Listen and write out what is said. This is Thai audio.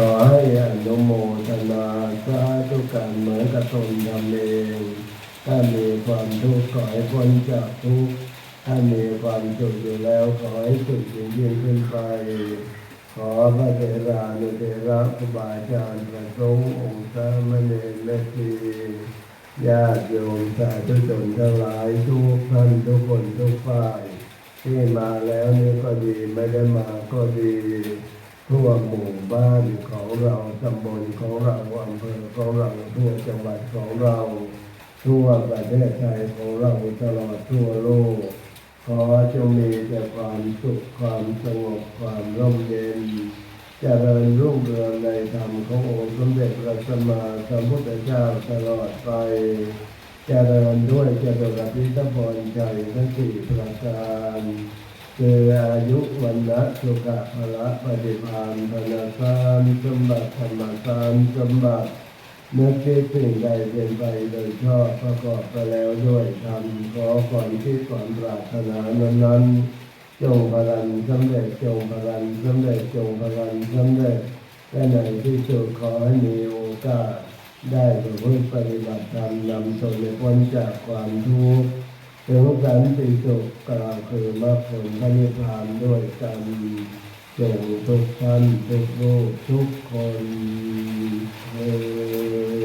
ขอให้อนุโมทนาสาธุการเหมือนกับตนทำเองถ้ามีความทุกข์ขอให้พ้นจากทุกข์ถ้ามีความสุขอยู่แล้วขอให้สุขยิ่งยิ่งขึ้นไป ขอพระเถรานุเถระครูบาอาจารย์พระสงฆ์องค์สามเณรแม่ชีญาติโยมสาธุชนทั้งหลายทุกท่านทุกคนทุกฝ่าย ที่มาแล้วนี่ก็ดีไม่ได้มาก็ดี ทั่วหมู่บ้านของเราตำบลของเราอำเภอของเราทั่วจังหวัดของเรา ทั่วประเทศไทยของเราตลอดทั่วโลก ขอจงมีแต่ความสุขความสงบความร่มเย็นเจริญรุ่งเรืองในธรรมขององค์สมเด็จพระสัมมาสัมพุทธเจ้าตลอดไปเจริญด้วยเจริญอภิธพรใจทั้งสี่ประการ คืออายุวันนะสุขะพละปฏิภาณพนาสานสมบัติธรรมสานสมบัติเมื่อคิดสิ่งใดเป็นไปโดยชอบประกอบไปแล้วด้วยธรรมขอก่อนที่ก่อนปรารถนานั้นๆจงพลันสำเร็จจงพลันสำเร็จจงพลันสำเร็จและในที่สุดขอให้มีโอกาสได้ประพฤติปฏิบัติธรรมนำตนให้พ้นจากความทุกข์ ถึงสันติสุขกล่าวคือมรรคผลพระนิพพานด้วยกันจงทุกท่านทุกโลกทุกคนเออ